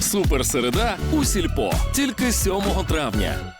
Суперсереда у сільпо тільки 7 травня.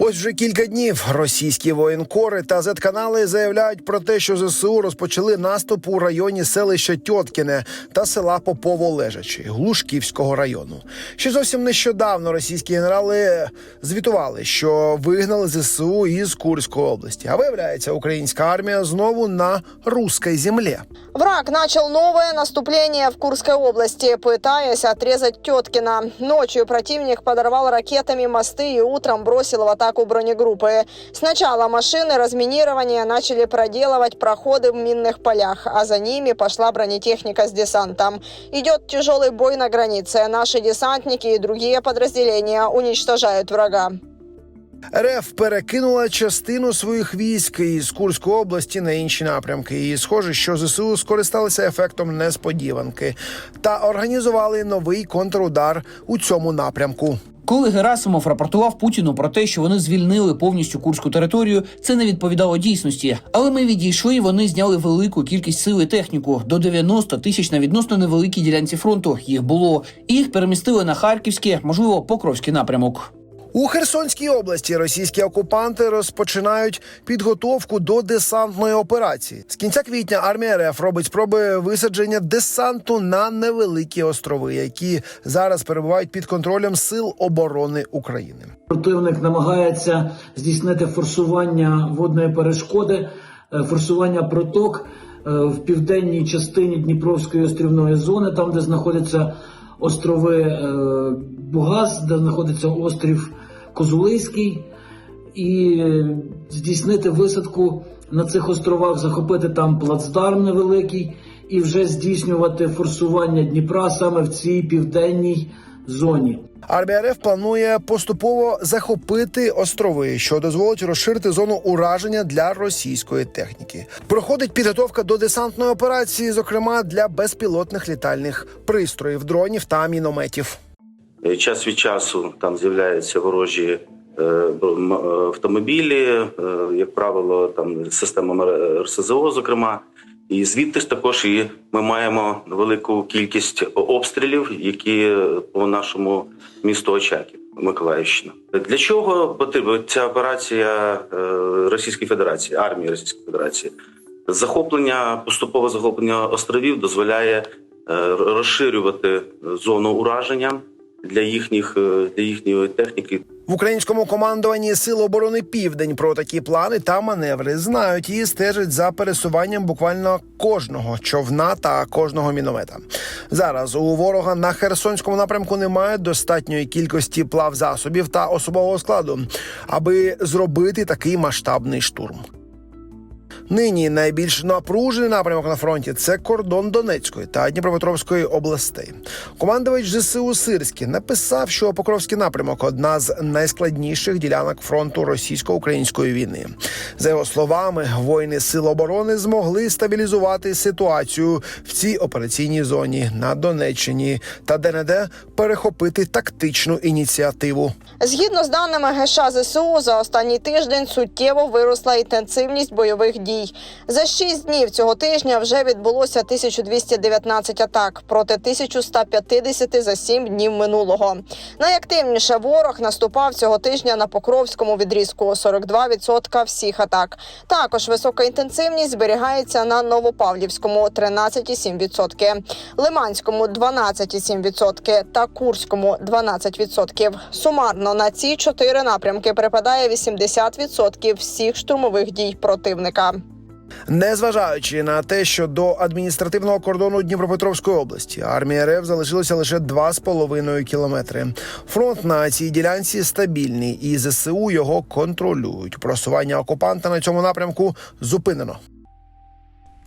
Ось вже кілька днів російські воєнкори та зетканали заявляють про те, що ЗСУ розпочали наступ у районі селища Тьоткіне та села Попово Лежачі Глушківського району. Ще зовсім нещодавно російські генерали звітували, що вигнали ЗСУ із Курської області. А виявляється, українська армія знову на руській землі. Враг начал новое наступление в Курской области, пытаясь отрезать Теткина. Ночью противник подорвал ракетами мосты и утром бросил в атаку бронегруппы. Сначала машины разминирования начали проделывать проходы в минных полях, а за ними пошла бронетехника с десантом. Идет тяжелый бой на границе. Наши десантники и другие подразделения уничтожают врага. РФ перекинула частину своїх військ із Курської області на інші напрямки. І схоже, що ЗСУ скористалися ефектом несподіванки та організували новий контрудар у цьому напрямку. Коли Герасимов рапортував Путіну про те, що вони звільнили повністю курську територію, це не відповідало дійсності. Але ми відійшли, і вони зняли велику кількість сили техніку до 90 тисяч на відносно невеликій ділянці фронту. Їх було і їх перемістили на харківський, можливо, покровський напрямок. У Херсонській області російські окупанти розпочинають підготовку до десантної операції. З кінця квітня армія РФ робить спроби висадження десанту на невеликі острови, які зараз перебувають під контролем сил оборони України. Противник намагається здійснити форсування водної перешкоди, е, форсування проток е, в південній частині Дніпровської острівної зони, там де знаходяться острови е, Бугаз, де знаходиться острів Козулиський, і здійснити висадку на цих островах, захопити там плацдарм невеликий і вже здійснювати форсування Дніпра саме в цій південній зоні. Армія РФ планує поступово захопити острови, що дозволить розширити зону ураження для російської техніки. Проходить підготовка до десантної операції, зокрема для безпілотних літальних пристроїв, дронів та мінометів. Е, Час від часу там з'являються ворожі е, е, автомобілі, як правило, там система РСЗО, зокрема. І звідти ж також і ми маємо велику кількість обстрілів, які по нашому місту Очаків, Миколаївщина. Для чого потрібна ця операція Російської Федерації, армії Російської Федерації? Захоплення, поступове захоплення островів дозволяє розширювати зону ураження для їхніх е, для їхньої техніки. В українському командуванні Сил оборони Південь про такі плани та маневри знають і стежать за пересуванням буквально кожного човна та кожного міномета. Зараз у ворога на Херсонському напрямку немає достатньої кількості плавзасобів та особового складу, аби зробити такий масштабний штурм. Нині найбільш напружений напрямок на фронті це кордон Донецької та Дніпропетровської областей. Командувач ЗСУ Сирський написав, що Покровський напрямок одна з найскладніших ділянок фронту російсько-української війни. За його словами, воїни Сил оборони змогли стабілізувати ситуацію в цій операційній зоні на Донеччині та де-не-де перехопити тактичну ініціативу. Згідно з даними ГШ ЗСУ, за останній тиждень суттєво виросла інтенсивність бойових дій. За 6 днів цього тижня вже відбулося 1219 атак проти 1150 за 7 днів минулого. Найактивніше ворог наступав цього тижня на Покровському відрізку 42% всіх атак. Також висока інтенсивність зберігається на Новопавлівському 13,7%, Лиманському 12,7% та Курському 12%. Сумарно на ці чотири напрямки припадає 80% всіх штурмових дій противника. Незважаючи на те, що до адміністративного кордону Дніпропетровської області армія РФ залишилося лише 2,5 кілометри. Фронт на цій ділянці стабільний, і ЗСУ його контролюють. Просування окупанта на цьому напрямку зупинено.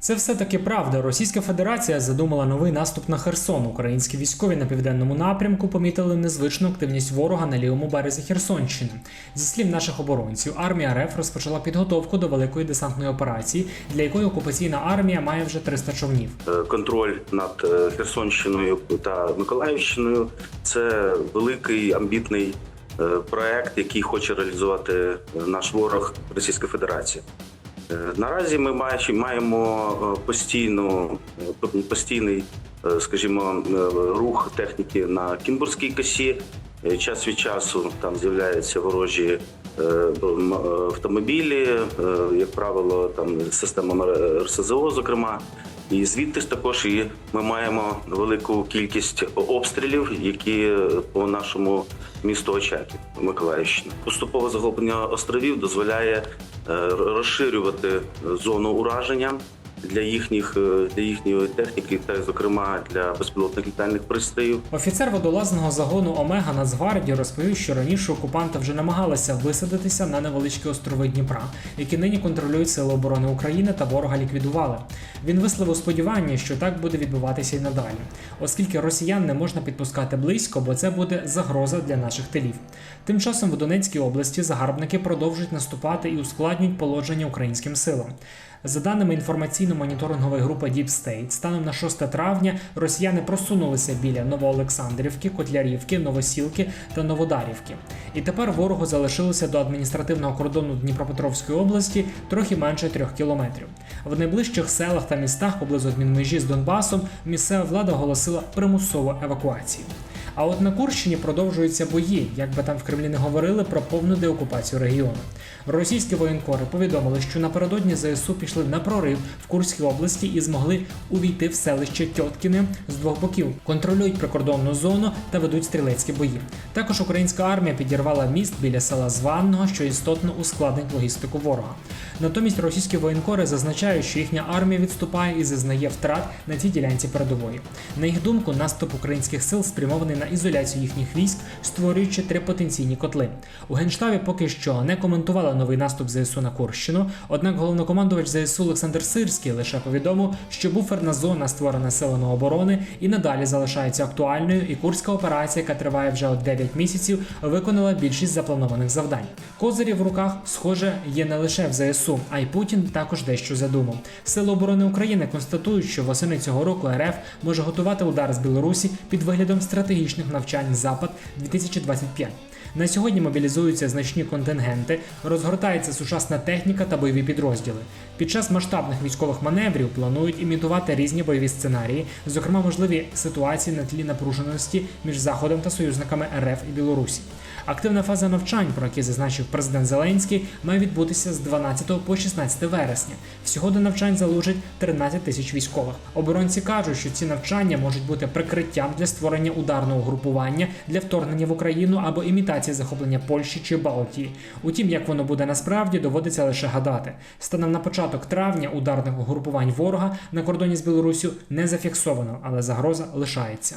Це все таки правда. Російська Федерація задумала новий наступ на Херсон. Українські військові на південному напрямку помітили незвичну активність ворога на лівому березі Херсонщини. Зі слів наших оборонців, армія РФ розпочала підготовку до великої десантної операції, для якої окупаційна армія має вже 300 човнів. Е, Контроль над е, Херсонщиною та Миколаївщиною це великий амбітний е, проект, який хоче реалізувати наш ворог Російська Федерація. Е, Наразі ми маємо е, постійну, е, постійний скажімо, рух техніки на Кінбурзькій косі. Час від часу там з'являються ворожі автомобілі, як правило, там система РСЗО, зокрема. І звідти ж також і ми маємо велику кількість обстрілів, які по нашому місту Очаків, Миколаївщина. Поступове захоплення островів дозволяє розширювати зону ураження для їхніх е, для їхньої техніки, та зокрема для безпілотних літальних пристроїв. Офіцер водолазного загону Омега Нацгвардії розповів, що раніше окупанти вже намагалися висадитися на невеличкі острови Дніпра, які нині контролюють Сили оборони України та ворога ліквідували. Він висловив сподівання, що так буде відбуватися і надалі, оскільки росіян не можна підпускати близько, бо це буде загроза для наших тилів. Тим часом в Донецькій області загарбники продовжують наступати і ускладнюють положення українським силам. За даними інформаційно-моніторингової групи Deep State, станом на 6 травня росіяни просунулися біля Новоолександрівки, Котлярівки, Новосілки та Новодарівки. І тепер ворогу залишилося до адміністративного кордону Дніпропетровської області трохи менше трьох кілометрів. В найближчих селах та містах поблизу адмінмежі з Донбасом місцева влада оголосила примусову евакуацію. А от на Курщині продовжуються бої, як би там в Кремлі не говорили про повну деокупацію регіону. Російські воєнкори повідомили, що напередодні ЗСУ пішли на прорив в Курській області і змогли увійти в селище Тьоткіне з двох боків, контролюють прикордонну зону та ведуть стрілецькі бої. Також українська армія підірвала міст біля села Званного, що істотно ускладнить логістику ворога. Натомість російські воєнкори зазначають, що їхня армія відступає і зазнає втрат на цій ділянці передової. На їх думку, наступ українських сил спрямований на ізоляцію їхніх військ, створюючи три потенційні котли. У генштабі поки що не коментували новий наступ ЗСУ на Курщину. Однак головнокомандувач ЗСУ Олександр Сирський лише повідомив, що буферна зона, створена силами оборони, і надалі залишається актуальною. І курська операція, яка триває вже от 9 місяців, виконала більшість запланованих завдань. Козирі в руках, схоже, є не лише в ЗСУ, а й Путін також дещо задумав. Сили оборони України констатують, що восени цього року РФ може готувати удар з Білорусі під виглядом стратегічних навчань Запад 2025. На сьогодні мобілізуються значні контингенти, розгортається сучасна техніка та бойові підрозділи. Під час масштабних військових маневрів планують імітувати різні бойові сценарії, зокрема можливі ситуації на тлі напруженості між Заходом та союзниками РФ і Білорусі. Активна фаза навчань, про які зазначив президент Зеленський, має відбутися з 12 по 16 вересня. Всього до навчань залучать 13 тисяч військових. Оборонці кажуть, що ці навчання можуть бути прикриттям для створення ударного групування для вторгнення в Україну або імітації захоплення Польщі чи Балтії. Утім, як воно буде насправді, доводиться лише гадати. Станом на початок травня ударних угрупувань ворога на кордоні з Білоруссю не зафіксовано, але загроза лишається.